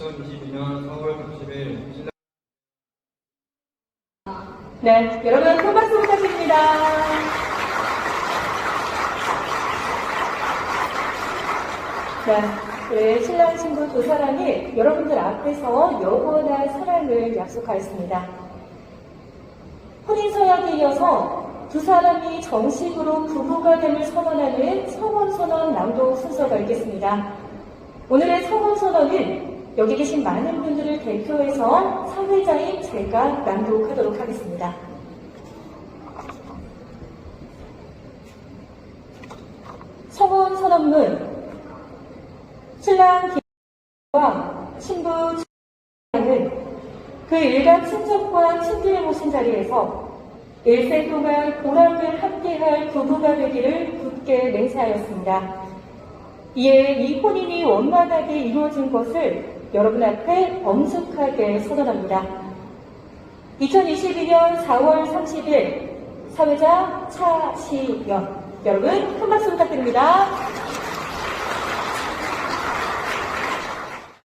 2022년 4월 30일 신랑 네, 여러분 큰 박수 부탁드립니다. 자, 우리 신랑 신부 두 사람이 여러분들 앞에서 영원한 사랑을 약속하였습니다. 혼인서약에 이어서 두 사람이 정식으로 부부가 됨을 선언하는 성혼선언 낭독 순서가 있겠습니다. 오늘의 성혼선언은 여기 계신 많은 분들을 대표해서 사회자인 제가 낭독하도록 하겠습니다. 성혼선언문 신랑 김과 신부 는그 일간 친척과 친구를 모신 자리에서 일생 동안 보람을 함께할 부부가 되기를 굳게 맹세하였습니다. 이에 이 혼인이 원만하게 이루어진 것을 여러분 앞에 엄숙하게 선언합니다. 2022년 4월 30일 사회자 차시연 여러분 큰 박수 부탁드립니다.